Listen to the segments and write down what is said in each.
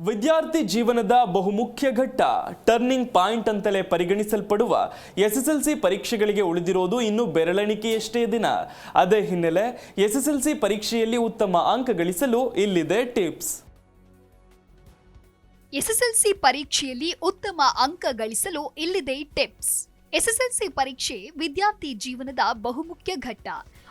ವಿದ್ಯಾರ್ಥಿ ಜೀವನದ ಬಹುಮುಖ್ಯ ಘಟ್ಟ. ಟರ್ನಿಂಗ್ ಪಾಯಿಂಟ್ ಅಂತಲೇ ಪರಿಗಣಿಸಲ್ಪಡುವ ಎಸ್ಎಸ್ಎಲ್ಸಿ ಪರೀಕ್ಷೆಗಳಿಗೆ ಉಳಿದಿರೋದು ಇನ್ನು ಬೆರಳೆಣಿಕೆಯಷ್ಟೇ ದಿನ. ಅದೇ ಹಿನ್ನೆಲೆ ಎಸ್ಎಸ್ಎಲ್ಸಿ ಪರೀಕ್ಷೆಯಲ್ಲಿ ಉತ್ತಮ ಅಂಕ ಗಳಿಸಲು ಇಲ್ಲಿದೆ ಟಿಪ್ಸ್. ಎಸ್ಎಸ್ಎಲ್ಸಿ ಪರೀಕ್ಷೆಯಲ್ಲಿ ಉತ್ತಮ ಅಂಕ ಗಳಿಸಲು ಇಲ್ಲಿದೆ ಟಿಪ್ಸ್. ಎಸ್ಎಸ್ಎಲ್ಸಿ ಪರೀಕ್ಷೆ ವಿದ್ಯಾರ್ಥಿ ಜೀವನದ ಬಹುಮುಖ್ಯ ಘಟ್ಟ.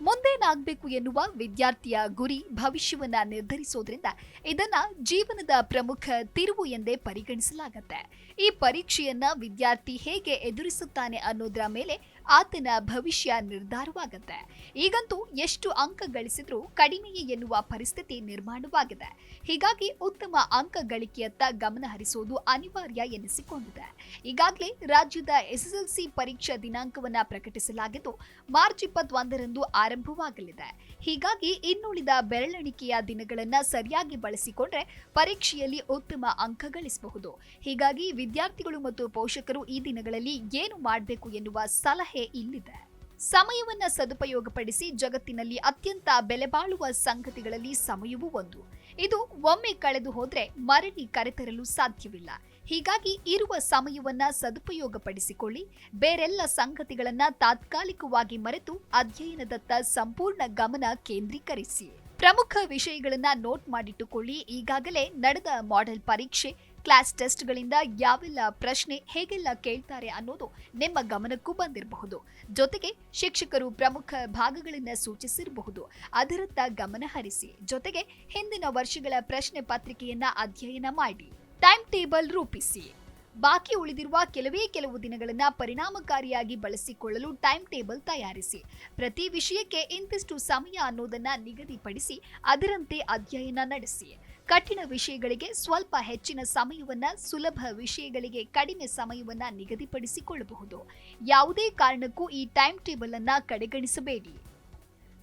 ಮುಂದೇನಾಗಬೇಕು ಎನ್ನುವ ವಿದ್ಯಾರ್ಥಿಯ ಗುರಿ ಭವಿಷ್ಯವನ್ನ ನಿರ್ಧರಿಸೋದ್ರಿಂದ ಇದನ್ನ ಜೀವನದ ಪ್ರಮುಖ ತಿರುವು ಎಂದೇ ಪರಿಗಣಿಸಲಾಗುತ್ತೆ. ಈ ಪರೀಕ್ಷೆಯನ್ನ ವಿದ್ಯಾರ್ಥಿ ಹೇಗೆ ಎದುರಿಸುತ್ತಾನೆ ಅನ್ನೋದ್ರ ಮೇಲೆ ಆತನ ಭವಿಷ್ಯ ನಿರ್ಧಾರವಾಗುತ್ತೆ. ಈಗಂತೂ ಎಷ್ಟು ಅಂಕ ಗಳಿಸಿದ್ರೂ ಕಡಿಮೆಯೇ ಎನ್ನುವ ಪರಿಸ್ಥಿತಿ ನಿರ್ಮಾಣವಾಗಿದೆ. ಹೀಗಾಗಿ ಉತ್ತಮ ಅಂಕ ಗಳಿಕೆಯತ್ತ ಗಮನ ಹರಿಸೋದು ಅನಿವಾರ್ಯ ಎನಿಸಿಕೊಂಡಿದೆ. ಈಗಾಗಲೇ ರಾಜ್ಯದ ಎಸ್ಎಸ್ಎಲ್ಸಿ ಪರೀಕ್ಷಾ ದಿನಾಂಕವನ್ನು ಪ್ರಕಟಿಸಲಾಗಿದ್ದು, ಮಾರ್ಚ್ ಇಪ್ಪತ್ತೊಂದರಂದು ಆರಂಭವಾಗಲಿದೆ. ಹೀಗಾಗಿ ಇನ್ನುಳಿದ ಬೆರಳೆಣಿಕೆಯ ದಿನಗಳನ್ನು ಸರಿಯಾಗಿ ಬಳಸಿಕೊಂಡ್ರೆ ಪರೀಕ್ಷೆಯಲ್ಲಿ ಉತ್ತಮ ಅಂಕ ಗಳಿಸಬಹುದು. ಹೀಗಾಗಿ ವಿದ್ಯಾರ್ಥಿಗಳು ಮತ್ತು ಪೋಷಕರು ಈ ದಿನಗಳಲ್ಲಿ ಏನು ಮಾಡಬೇಕು ಎನ್ನುವ ಸಲಹೆ ಇಲ್ಲಿದೆ. ಸಮಯವನ್ನ ಸದುಪಯೋಗಪಡಿಸಿ ಜಗತ್ತಿನಲ್ಲಿ ಅತ್ಯಂತ ಬೆಲೆಬಾಳುವ ಸಂಗತಿಗಳಲ್ಲಿ ಸಮಯವೂ ಒಂದು. ಇದು ಒಮ್ಮೆ ಕಳೆದು ಹೋದ್ರೆ ಮರಳಿ ಕರೆತರಲು ಸಾಧ್ಯವಿಲ್ಲ. ಹೀಗಾಗಿ ಇರುವ ಸಮಯವನ್ನ ಸದುಪಯೋಗಪಡಿಸಿಕೊಳ್ಳಿ. ಬೇರೆಲ್ಲ ಸಂಗತಿಗಳನ್ನ ತಾತ್ಕಾಲಿಕವಾಗಿ ಮರೆತು ಅಧ್ಯಯನದತ್ತ ಸಂಪೂರ್ಣ ಗಮನ ಕೇಂದ್ರೀಕರಿಸಿ. ಪ್ರಮುಖ ವಿಷಯಗಳನ್ನ ನೋಟ್ ಮಾಡಿಟ್ಟುಕೊಳ್ಳಿ. ಈಗಾಗಲೇ ನಡೆದ ಮಾಡೆಲ್ ಪರೀಕ್ಷೆ ಕ್ಲಾಸ್ ಟೆಸ್ಟ್ಗಳಿಂದ ಯಾವೆಲ್ಲ ಪ್ರಶ್ನೆ ಹೇಗೆಲ್ಲ ಕೇಳ್ತಾರೆ ಅನ್ನೋದು ನಿಮ್ಮ ಗಮನಕ್ಕೂ ಬಂದಿರಬಹುದು. ಜೊತೆಗೆ ಶಿಕ್ಷಕರು ಪ್ರಮುಖ ಭಾಗಗಳನ್ನು ಸೂಚಿಸಿರಬಹುದು. ಅದರತ್ತ ಗಮನ ಹರಿಸಿ. ಜೊತೆಗೆ ಹಿಂದಿನ ವರ್ಷಗಳ ಪ್ರಶ್ನೆ ಪತ್ರಿಕೆಯನ್ನ ಅಧ್ಯಯನ ಮಾಡಿ. ಟೈಮ್ ಟೇಬಲ್ ರೂಪಿಸಿ. ಬಾಕಿ ಉಳಿದಿರುವ ಕೆಲವೇ ಕೆಲವು ದಿನಗಳನ್ನು ಪರಿಣಾಮಕಾರಿಯಾಗಿ ಬಳಸಿಕೊಳ್ಳಲು ಟೈಮ್ ಟೇಬಲ್ ತಯಾರಿಸಿ. ಪ್ರತಿ ವಿಷಯಕ್ಕೆ ಇಂತಿಷ್ಟು ಸಮಯ ಅನ್ನೋದನ್ನು ನಿಗದಿಪಡಿಸಿ ಅದರಂತೆ ಅಧ್ಯಯನ ನಡೆಸಿ. ಕಠಿಣ ವಿಷಯಗಳಿಗೆ ಸ್ವಲ್ಪ ಹೆಚ್ಚಿನ ಸಮಯವನ್ನ, ಸುಲಭ ವಿಷಯಗಳಿಗೆ ಕಡಿಮೆ ಸಮಯವನ್ನ ನಿಗದಿಪಡಿಸಿಕೊಳ್ಳಬಹುದು. ಯಾವುದೇ ಕಾರಣಕ್ಕೂ ಈ ಟೈಮ್ ಟೇಬಲ್ ಅನ್ನ ಕಡೆಗಣಿಸಬೇಡಿ.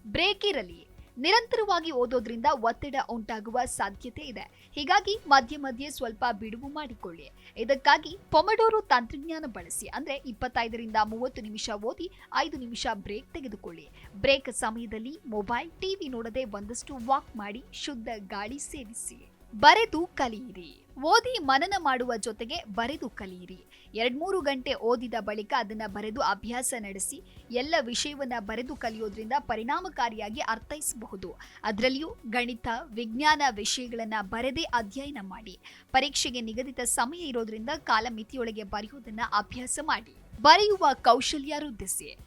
ಬ್ರೇಕ್ ಇರಲಿ. ನಿರಂತರವಾಗಿ ಓದೋದ್ರಿಂದ ಒತ್ತಡ ಉಂಟಾಗುವ ಸಾಧ್ಯತೆ ಇದೆ. ಹೀಗಾಗಿ ಮಧ್ಯೆ ಮಧ್ಯೆ ಸ್ವಲ್ಪ ಬಿಡುವು ಮಾಡಿಕೊಳ್ಳಿ. ಇದಕ್ಕಾಗಿ ಪೊಮಡೋರು ತಂತ್ರಜ್ಞಾನ ಬಳಸಿ, ಅಂದ್ರೆ ಇಪ್ಪತ್ತೈದರಿಂದ ಮೂವತ್ತು ನಿಮಿಷ ಓದಿ, ಐದು ನಿಮಿಷ ಬ್ರೇಕ್ ತೆಗೆದುಕೊಳ್ಳಿ. ಬ್ರೇಕ್ ಸಮಯದಲ್ಲಿ ಮೊಬೈಲ್ ಟಿವಿ ನೋಡದೆ ಒಂದಷ್ಟು ವಾಕ್ ಮಾಡಿ ಶುದ್ಧ ಗಾಳಿ ಸೇವಿಸಿ. ಬರೆದು ಕಲಿಯಿರಿ. ಓದಿ ಮನನ ಮಾಡುವ ಜೊತೆಗೆ ಬರೆದು ಕಲಿಯಿರಿ. ಎರಡ್ಮೂರು ಗಂಟೆ ಓದಿದ ಬಳಿಕ ಅದನ್ನ ಬರೆದು ಅಭ್ಯಾಸ ನಡೆಸಿ, ಎಲ್ಲ ವಿಷಯವನ್ನ ಬರೆದು ಕಲಿಯೋದ್ರಿಂದ ಪರಿಣಾಮಕಾರಿಯಾಗಿ ಅರ್ಥೈಸಬಹುದು. ಅದರಲ್ಲಿಯೂ ಗಣಿತ, ವಿಜ್ಞಾನ ವಿಷಯಗಳನ್ನ ಬರೆದೇ ಅಧ್ಯಯನ ಮಾಡಿ. ಪರೀಕ್ಷೆಗೆ ನಿಗದಿತ ಸಮಯ ಇರೋದ್ರಿಂದ ಕಾಲಮಿತಿಯೊಳಗೆ ಬರೆಯೋದನ್ನ ಅಭ್ಯಾಸ ಮಾಡಿ. ಬರೆಯುವ ಕೌಶಲ್ಯ ವೃದ್ಧಿಸಿ.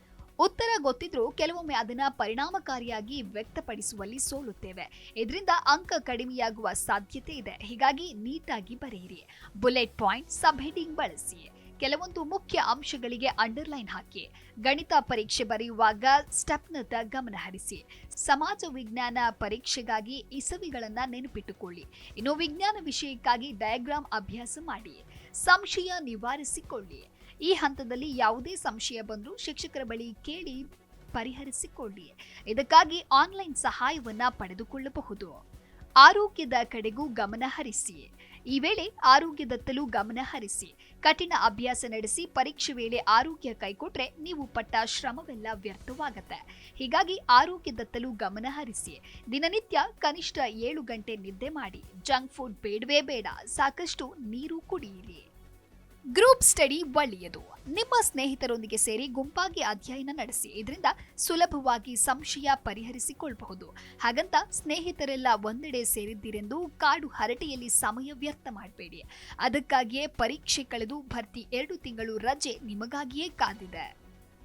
ಉತ್ತರ ಗೊತ್ತಿದ್ರೂ ಕೆಲವೊಮ್ಮೆ ಅದನ್ನ ಪರಿಣಾಮಕಾರಿಯಾಗಿ ವ್ಯಕ್ತಪಡಿಸುವಲ್ಲಿ ಸೋಲುತ್ತೇವೆ. ಇದರಿಂದ ಅಂಕ ಕಡಿಮೆಯಾಗುವ ಸಾಧ್ಯತೆ ಇದೆ. ಹೀಗಾಗಿ ನೀಟಾಗಿ ಬರೆಯಿರಿ. ಬುಲೆಟ್ ಪಾಯಿಂಟ್ ಸಬ್ ಹೆಡಿಂಗ್ ಬಳಸಿ. ಕೆಲವೊಂದು ಮುಖ್ಯ ಅಂಶಗಳಿಗೆ ಅಂಡರ್ಲೈನ್ ಹಾಕಿ. ಗಣಿತ ಪರೀಕ್ಷೆ ಬರೆಯುವಾಗ ಸ್ಟೆಪ್ನತ್ತ ಗಮನ ಹರಿಸಿ. ಸಮಾಜ ವಿಜ್ಞಾನ ಪರೀಕ್ಷೆಗಾಗಿ ಇಸವಿಗಳನ್ನು ನೆನಪಿಟ್ಟುಕೊಳ್ಳಿ. ಇನ್ನು ವಿಜ್ಞಾನ ವಿಷಯಕ್ಕಾಗಿ ಡಯಾಗ್ರಾಮ್ ಅಭ್ಯಾಸ ಮಾಡಿ. ಸಂಶಯ ನಿವಾರಿಸಿಕೊಳ್ಳಿ. ಈ ಹಂತದಲ್ಲಿ ಯಾವುದೇ ಸಂಶಯ ಬಂದರೂ ಶಿಕ್ಷಕರ ಬಳಿ ಕೇಳಿ ಪರಿಹರಿಸಿಕೊಳ್ಳಿ. ಇದಕ್ಕಾಗಿ ಆನ್ಲೈನ್ ಸಹಾಯವನ್ನ ಪಡೆದುಕೊಳ್ಳಬಹುದು. ಆರೋಗ್ಯದ ಕಡೆಗೂ ಗಮನ ಹರಿಸಿ. ಈ ವೇಳೆ ಆರೋಗ್ಯದತ್ತಲೂ ಗಮನ ಹರಿಸಿ. ಕಠಿಣ ಅಭ್ಯಾಸ ನಡೆಸಿ ಪರೀಕ್ಷೆ ವೇಳೆ ಆರೋಗ್ಯ ಕೈಕೊಟ್ರೆ ನೀವು ಪಟ್ಟ ಶ್ರಮವೆಲ್ಲ ವ್ಯರ್ಥವಾಗತ್ತೆ. ಹೀಗಾಗಿ ಆರೋಗ್ಯದತ್ತಲೂ ಗಮನ ಹರಿಸಿ. ದಿನನಿತ್ಯ ಕನಿಷ್ಠ ಏಳು ಗಂಟೆ ನಿದ್ದೆ ಮಾಡಿ. ಜಂಕ್ ಫುಡ್ ಬೇಡವೇ ಬೇಡ. ಸಾಕಷ್ಟು ನೀರು ಕುಡಿಯಿರಿ. ಗ್ರೂಪ್ ಸ್ಟಡಿ ಒಳ್ಳೆಯದು. ನಿಮ್ಮ ಸ್ನೇಹಿತರೊಂದಿಗೆ ಸೇರಿ ಗುಂಪಾಗಿ ಅಧ್ಯಯನ ನಡೆಸಿ. ಇದರಿಂದ ಸುಲಭವಾಗಿ ಸಂಶಯ ಪರಿಹರಿಸಿಕೊಳ್ಳಬಹುದು ಹಾಗಂತ ಸ್ನೇಹಿತರೆಲ್ಲ ಒಂದೆಡೆ ಸೇರಿದ್ದೀರೆಂದು ಕಾಡು ಹರಟೆಯಲ್ಲಿ ಸಮಯ ವ್ಯರ್ಥ ಮಾಡಬೇಡಿ. ಅದಕ್ಕಾಗಿಯೇ ಪರೀಕ್ಷೆ ಕಳೆದು ಭರ್ತಿ ಎರಡು ತಿಂಗಳು ರಜೆ ನಿಮಗಾಗಿಯೇ ಕಾದಿದೆ.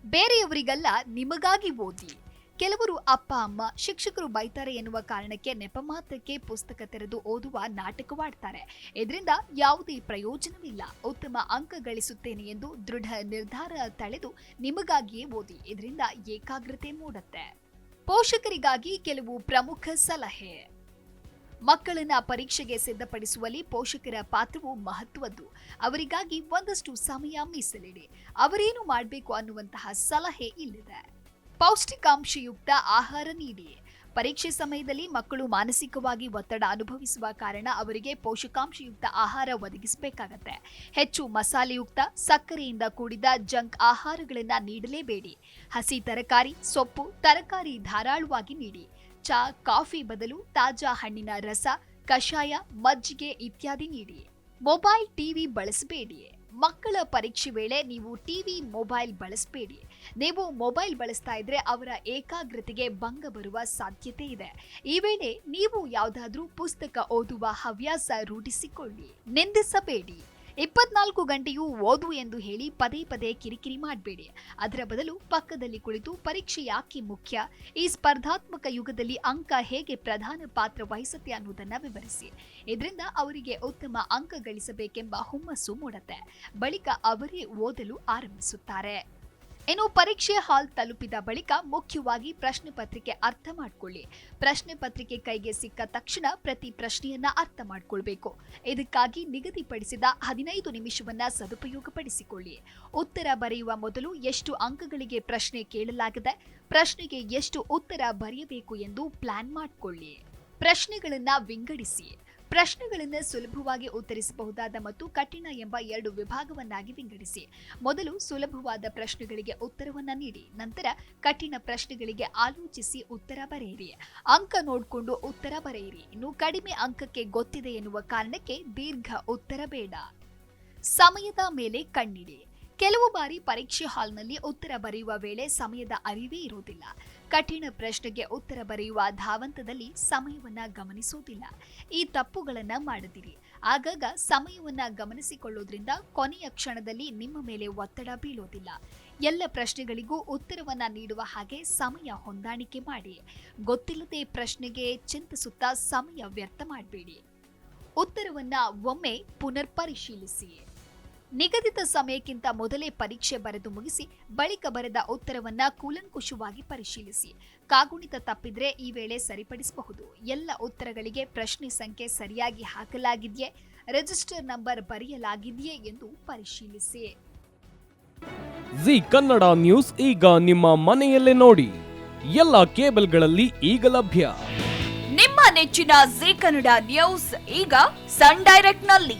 ಬೇರೆಯವರಿಗಲ್ಲ, ನಿಮಗಾಗಿ ಓದಿ. ಕೆಲವರು ಅಪ್ಪ, ಅಮ್ಮ ಶಿಕ್ಷಕರು ಬೈತಾರೆ ಎನ್ನುವ ಕಾರಣಕ್ಕೆ ನೆಪ ಮಾತ್ರಕ್ಕೆ ಪುಸ್ತಕ ತೆರೆದು ಓದುವ ನಾಟಕವಾಡ್ತಾರೆ. ಇದರಿಂದ ಯಾವುದೇ ಪ್ರಯೋಜನವಿಲ್ಲ. ಉತ್ತಮ ಅಂಕ ಗಳಿಸುತ್ತೇನೆ ಎಂದು ದೃಢ ನಿರ್ಧಾರ ತಳೆದು ನಿಮಗಾಗಿಯೇ ಓದಿ. ಇದರಿಂದ ಏಕಾಗ್ರತೆ ಮೂಡುತ್ತೆ. ಪೋಷಕರಿಗಾಗಿ ಕೆಲವು ಪ್ರಮುಖ ಸಲಹೆ. ಮಕ್ಕಳನ್ನ ಪರೀಕ್ಷೆಗೆ ಸಿದ್ಧಪಡಿಸುವಲ್ಲಿ ಪೋಷಕರ ಪಾತ್ರವು ಮಹತ್ವದ್ದು. ಅವರಿಗಾಗಿ ಒಂದಷ್ಟು ಸಮಯ ಮೀಸಲಿಡಿ. ಅವರೇನು ಮಾಡಬೇಕು ಅನ್ನುವಂತಹ ಸಲಹೆ ಇಲ್ಲಿದೆ. ಪೌಷ್ಟಿಕಾಂಶಯುಕ್ತ ಆಹಾರ ನೀಡಿ. ಪರೀಕ್ಷೆ ಸಮಯದಲ್ಲಿ ಮಕ್ಕಳು ಮಾನಸಿಕವಾಗಿ ಒತ್ತಡ ಅನುಭವಿಸುವ ಕಾರಣ ಅವರಿಗೆ ಪೋಷಕಾಂಶಯುಕ್ತ ಆಹಾರ ಒದಗಿಸಬೇಕಾಗತ್ತೆ. ಹೆಚ್ಚು ಮಸಾಲೆಯುಕ್ತ, ಸಕ್ಕರೆಯಿಂದ ಕೂಡಿದ ಜಂಕ್ ಆಹಾರಗಳನ್ನು ನೀಡಲೇಬೇಡಿ. ಹಸಿ ತರಕಾರಿ, ಸೊಪ್ಪು, ತರಕಾರಿ ಧಾರಾಳವಾಗಿ ನೀಡಿ. ಚಾ, ಕಾಫಿ ಬದಲು ತಾಜಾ ಹಣ್ಣಿನ ರಸ, ಕಷಾಯ, ಮಜ್ಜಿಗೆ ಇತ್ಯಾದಿ ನೀಡಿ. ಮೊಬೈಲ್ ಟಿವಿ ಬಳಸಬೇಡಿ. ಮಕ್ಕಳ ಪರೀಕ್ಷೆ ವೇಳೆ ನೀವು ಟಿವಿ, ಮೊಬೈಲ್ ಬಳಸಬೇಡಿ. ನೀವು ಮೊಬೈಲ್ ಬಳಸ್ತಾ ಇದ್ರೆ ಅವರ ಏಕಾಗ್ರತೆಗೆ ಭಂಗ ಬರುವ ಸಾಧ್ಯತೆ ಇದೆ. ಈ ವೇಳೆ ನೀವು ಯಾವುದಾದ್ರೂ ಪುಸ್ತಕ ಓದುವ ಹವ್ಯಾಸ ರೂಢಿಸಿಕೊಳ್ಳಿ. ನಿಂದಿಸಬೇಡಿ. ಇಪ್ಪತ್ನಾಲ್ಕು ಗಂಟೆಯೂ ಓದು ಎಂದು ಹೇಳಿ ಪದೇ ಪದೇ ಕಿರಿಕಿರಿ ಮಾಡಬೇಡಿ. ಅದರ ಬದಲು ಪಕ್ಕದಲ್ಲಿ ಕುಳಿತು ಪರೀಕ್ಷೆ ಯಾಕೆ ಮುಖ್ಯ? ಈ ಸ್ಪರ್ಧಾತ್ಮಕ ಯುಗದಲ್ಲಿ ಅಂಕ ಹೇಗೆ ಪ್ರಧಾನ ಪಾತ್ರ ವಹಿಸುತ್ತೆ ಅನ್ನುವುದನ್ನು ವಿವರಿಸಿ. ಇದರಿಂದ ಅವರಿಗೆ ಉತ್ತಮ ಅಂಕ ಗಳಿಸಬೇಕೆಂಬ ಹುಮ್ಮಸ್ಸು ಮೂಡತ್ತೆ. ಬಳಿಕ ಅವರೇ ಓದಲು ಆರಂಭಿಸುತ್ತಾರೆ. ಇನ್ನು ಪರೀಕ್ಷೆ ಹಾಲ್ ತಲುಪಿದ ಬಳಿಕ ಮುಖ್ಯವಾಗಿ ಪ್ರಶ್ನೆ ಪತ್ರಿಕೆ ಅರ್ಥ ಮಾಡಿಕೊಳ್ಳಿ. ಪ್ರಶ್ನೆ ಪತ್ರಿಕೆ ಕೈಗೆ ಸಿಕ್ಕ ತಕ್ಷಣ ಪ್ರತಿ ಪ್ರಶ್ನೆಯನ್ನ ಅರ್ಥ ಮಾಡಿಕೊಳ್ಬೇಕು. ಇದಕ್ಕಾಗಿ ನಿಗದಿಪಡಿಸಿದ ಹದಿನೈದು ನಿಮಿಷವನ್ನ ಸದುಪಯೋಗಪಡಿಸಿಕೊಳ್ಳಿ. ಉತ್ತರ ಬರೆಯುವ ಮೊದಲು ಎಷ್ಟು ಅಂಕಗಳಿಗೆ ಪ್ರಶ್ನೆ ಕೇಳಲಾಗಿದೆ, ಪ್ರಶ್ನೆಗೆ ಎಷ್ಟು ಉತ್ತರ ಬರೆಯಬೇಕು ಎಂದು ಪ್ಲಾನ್ ಮಾಡಿಕೊಳ್ಳಿ. ಪ್ರಶ್ನೆಗಳನ್ನ ವಿಂಗಡಿಸಿ. ಪ್ರಶ್ನೆಗಳನ್ನು ಸುಲಭವಾಗಿ ಉತ್ತರಿಸಬಹುದಾದ ಮತ್ತು ಕಠಿಣ ಎಂಬ ಎರಡು ವಿಭಾಗವನ್ನಾಗಿ ವಿಂಗಡಿಸಿ. ಮೊದಲು ಸುಲಭವಾದ ಪ್ರಶ್ನೆಗಳಿಗೆ ಉತ್ತರವನ್ನು ನೀಡಿ, ನಂತರ ಕಠಿಣ ಪ್ರಶ್ನೆಗಳಿಗೆ ಆಲೋಚಿಸಿ ಉತ್ತರ ಬರೆಯಿರಿ. ಅಂಕ ನೋಡಿಕೊಂಡು ಉತ್ತರ ಬರೆಯಿರಿ. ಇನ್ನು ಕಡಿಮೆ ಅಂಕಕ್ಕೆ ಗೊತ್ತಿದೆ ಎನ್ನುವ ಕಾರಣಕ್ಕೆ ದೀರ್ಘ ಉತ್ತರ ಬೇಡ. ಸಮಯದ ಮೇಲೆ ಕಣ್ಣಿಡಿ. ಕೆಲವು ಬಾರಿ ಪರೀಕ್ಷೆ ಹಾಲ್ನಲ್ಲಿ ಉತ್ತರ ಬರೆಯುವ ವೇಳೆ ಸಮಯದ ಅರಿವೇ ಇರುವುದಿಲ್ಲ. ಕಠಿಣ ಪ್ರಶ್ನೆಗೆ ಉತ್ತರ ಬರೆಯುವ ಧಾವಂತದಲ್ಲಿ ಸಮಯವನ್ನ ಗಮನಿಸುವುದಿಲ್ಲ. ಈ ತಪ್ಪುಗಳನ್ನು ಮಾಡದಿರಿ. ಆಗಾಗ ಸಮಯವನ್ನ ಗಮನಿಸಿಕೊಳ್ಳೋದ್ರಿಂದ ಕೊನೆಯ ಕ್ಷಣದಲ್ಲಿ ನಿಮ್ಮ ಮೇಲೆ ಒತ್ತಡ ಬೀಳೋದಿಲ್ಲ. ಎಲ್ಲ ಪ್ರಶ್ನೆಗಳಿಗೂ ಉತ್ತರವನ್ನ ನೀಡುವ ಹಾಗೆ ಸಮಯ ಹೊಂದಾಣಿಕೆ ಮಾಡಿ. ಗೊತ್ತಿಲ್ಲದೆ ಪ್ರಶ್ನೆಗೆ ಚಿಂತಿಸುತ್ತಾ ಸಮಯ ವ್ಯರ್ಥ ಮಾಡಬೇಡಿ. ಉತ್ತರವನ್ನ ಒಮ್ಮೆ ಪುನರ್ ಪರಿಶೀಲಿಸಿ ನಿಗದಿತ ಸಮಯಕ್ಕಿಂತ ಮೊದಲೇ ಪರೀಕ್ಷೆ ಬರೆದು ಮುಗಿಸಿ ಬಳಿಕ ಬರೆದ ಉತ್ತರವನ್ನ ಕೂಲಂಕುಷವಾಗಿ ಪರಿಶೀಲಿಸಿ. ಕಾಗುಣಿತ ತಪ್ಪಿದ್ರೆ ಈ ವೇಳೆ ಸರಿಪಡಿಸಬಹುದು. ಎಲ್ಲ ಉತ್ತರಗಳಿಗೆ ಪ್ರಶ್ನೆ ಸಂಖ್ಯೆ ಸರಿಯಾಗಿ ಹಾಕಲಾಗಿದೆಯೇ ರಿಜಿಸ್ಟರ್ ನಂಬರ್ ಬರೆಯಲಾಗಿದೆಯೇ ಎಂದು ಪರಿಶೀಲಿಸಿ. ಜಿ ಕನ್ನಡ ನ್ಯೂಸ್ ಈಗ ನಿಮ್ಮ ಮನೆಯಲ್ಲೇ ನೋಡಿ. ಎಲ್ಲ ಕೇಬಲ್ಗಳಲ್ಲಿ ಈಗ ಲಭ್ಯ. ನಿಮ್ಮ ನೆಚ್ಚಿನ ಜಿ ಕನ್ನಡ ನ್ಯೂಸ್ ಈಗ ಸನ್ ಡೈರೆಕ್ಟ್ನಲ್ಲಿ